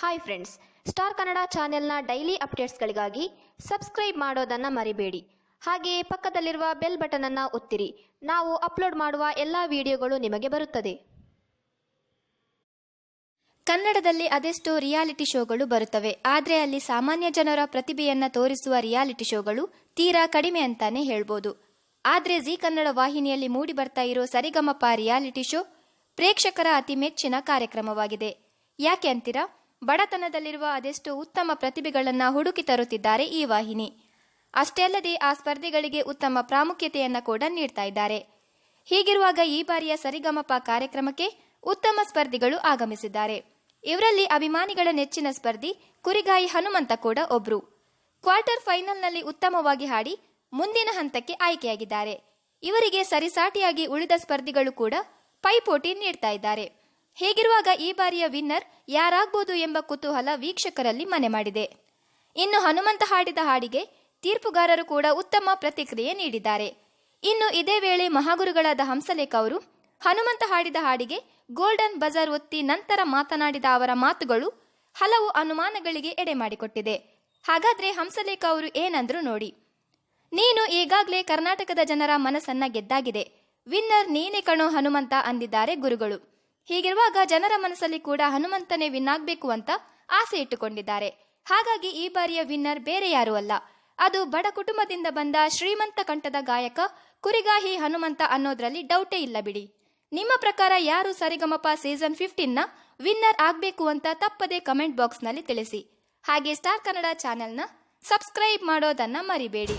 Hi friends star Kannada ಚಾನೆಲ್ನ daily ಅಪ್ಡೇಟ್ಸ್ಗಳಿಗಾಗಿ subscribe ಮಾಡೋದನ್ನು ಮರಿಬೇಡಿ. ಹಾಗೆಯೇ ಪಕ್ಕದಲ್ಲಿರುವ ಬೆಲ್ ಬಟನನ್ನು ಒತ್ತಿರಿ. ನಾವು ಅಪ್ಲೋಡ್ ಮಾಡುವ ಎಲ್ಲ ವಿಡಿಯೋಗಳು ನಿಮಗೆ ಬರುತ್ತದೆ. ಕನ್ನಡದಲ್ಲಿ ಅದೆಷ್ಟೋ ರಿಯಾಲಿಟಿ ಶೋಗಳು ಬರುತ್ತವೆ. ಆದರೆ ಅಲ್ಲಿ ಸಾಮಾನ್ಯ ಜನರ ಪ್ರತಿಭೆಯನ್ನು ತೋರಿಸುವ ರಿಯಾಲಿಟಿ ಶೋಗಳು ತೀರಾ ಕಡಿಮೆ ಅಂತಾನೆ ಹೇಳ್ಬೋದು. ಆದರೆ ಜಿ ಕನ್ನಡ ವಾಹಿನಿಯಲ್ಲಿ ಮೂಡಿ ಬರ್ತಾ ಇರೋ ಸರಿಗಮಪ ರಿಯಾಲಿಟಿ ಶೋ ಪ್ರೇಕ್ಷಕರ ಅತಿ ಮೆಚ್ಚಿನ ಕಾರ್ಯಕ್ರಮವಾಗಿದೆ. ಯಾಕೆ ಅಂತೀರಾ? ಬಡತನದಲ್ಲಿರುವ ಅದೆಷ್ಟು ಉತ್ತಮ ಪ್ರತಿಭೆಗಳನ್ನು ಹುಡುಕಿ ತರುತ್ತಿದ್ದಾರೆ ಈ ವಾಹಿನಿ. ಅಷ್ಟೇ ಅಲ್ಲದೆ ಆ ಸ್ಪರ್ಧೆಗಳಿಗೆ ಉತ್ತಮ ಪ್ರಾಮುಖ್ಯತೆಯನ್ನು ಕೂಡ ನೀಡ್ತಾ ಇದ್ದಾರೆ. ಹೀಗಿರುವಾಗ ಈ ಬಾರಿಯ ಸರಿಗಮಪ ಕಾರ್ಯಕ್ರಮಕ್ಕೆ ಉತ್ತಮ ಸ್ಪರ್ಧಿಗಳು ಆಗಮಿಸಿದ್ದಾರೆ. ಇವರಲ್ಲಿ ಅಭಿಮಾನಿಗಳ ನೆಚ್ಚಿನ ಸ್ಪರ್ಧಿ ಕುರಿಗಾಯಿ ಹನುಮಂತ ಕೂಡ ಒಬ್ರು. ಕ್ವಾರ್ಟರ್ ಫೈನಲ್ನಲ್ಲಿ ಉತ್ತಮವಾಗಿ ಹಾಡಿ ಮುಂದಿನ ಹಂತಕ್ಕೆ ಆಯ್ಕೆಯಾಗಿದ್ದಾರೆ. ಇವರಿಗೆ ಸರಿಸಾಟಿಯಾಗಿ ಉಳಿದ ಸ್ಪರ್ಧಿಗಳು ಕೂಡ ಪೈಪೋಟಿ ನೀಡ್ತಾ ಇದ್ದಾರೆ. ಹೀಗಿರುವಾಗ ಈ ಬಾರಿಯ ವಿನ್ನರ್ ಯಾರಾಗ್ಬೋದು ಎಂಬ ಕುತೂಹಲ ವೀಕ್ಷಕರಲ್ಲಿ ಮನೆ ಮಾಡಿದೆ. ಇನ್ನು ಹನುಮಂತ ಹಾಡಿದ ಹಾಡಿಗೆ ತೀರ್ಪುಗಾರರು ಕೂಡ ಉತ್ತಮ ಪ್ರತಿಕ್ರಿಯೆ ನೀಡಿದ್ದಾರೆ. ಇನ್ನು ಇದೇ ವೇಳೆ ಮಹಾಗುರುಗಳಾದ ಹಂಸಲೇಖ ಅವರು ಹನುಮಂತ ಹಾಡಿದ ಹಾಡಿಗೆ ಗೋಲ್ಡನ್ ಬಜಾರ್ ಒತ್ತಿ ನಂತರ ಮಾತನಾಡಿದ ಅವರ ಮಾತುಗಳು ಹಲವು ಅನುಮಾನಗಳಿಗೆ ಎಡೆ ಮಾಡಿಕೊಟ್ಟಿದೆ. ಹಾಗಾದ್ರೆ ಹಂಸಲೇಖ ಅವರು ಏನಂದ್ರು ನೋಡಿ. ನೀನು ಈಗಾಗಲೇ ಕರ್ನಾಟಕದ ಜನರ ಮನಸ್ಸನ್ನ ಗೆದ್ದಾಗಿದೆ. ವಿನ್ನರ್ ನೀನೆ ಕಣೋ ಹನುಮಂತ ಅಂದಿದ್ದಾರೆ ಗುರುಗಳು. ಹೀಗಿರುವಾಗ ಜನರ ಮನಸ್ಸಲ್ಲಿ ಕೂಡ ಹನುಮಂತನೇ ವಿನ್ ಆಗ್ಬೇಕು ಅಂತ ಆಸೆ ಇಟ್ಟುಕೊಂಡಿದ್ದಾರೆ. ಹಾಗಾಗಿ ಈ ಬಾರಿಯ ವಿನ್ನರ್ ಬೇರೆ ಯಾರೂ ಅಲ್ಲ. ಅದು ಬಡ ಕುಟುಂಬದಿಂದ ಬಂದ ಶ್ರೀಮಂತ ಕಂಠದ ಗಾಯಕ ಕುರಿಗಾಹಿ ಹನುಮಂತ ಅನ್ನೋದ್ರಲ್ಲಿ ಡೌಟೇ ಇಲ್ಲ ಬಿಡಿ. ನಿಮ್ಮ ಪ್ರಕಾರ ಯಾರು ಸರಿಗಮಪ ಸೀಸನ್ ಫಿಫ್ಟೀನ್ನ ವಿನ್ನರ್ ಆಗ್ಬೇಕು ಅಂತ ತಪ್ಪದೆ ಕಮೆಂಟ್ ಬಾಕ್ಸ್ನಲ್ಲಿ ತಿಳಿಸಿ. ಹಾಗೆ ಸ್ಟಾರ್ ಕನ್ನಡ ಚಾನೆಲ್ನ ಸಬ್ಸ್ಕ್ರೈಬ್ ಮಾಡೋದನ್ನ ಮರಿಬೇಡಿ.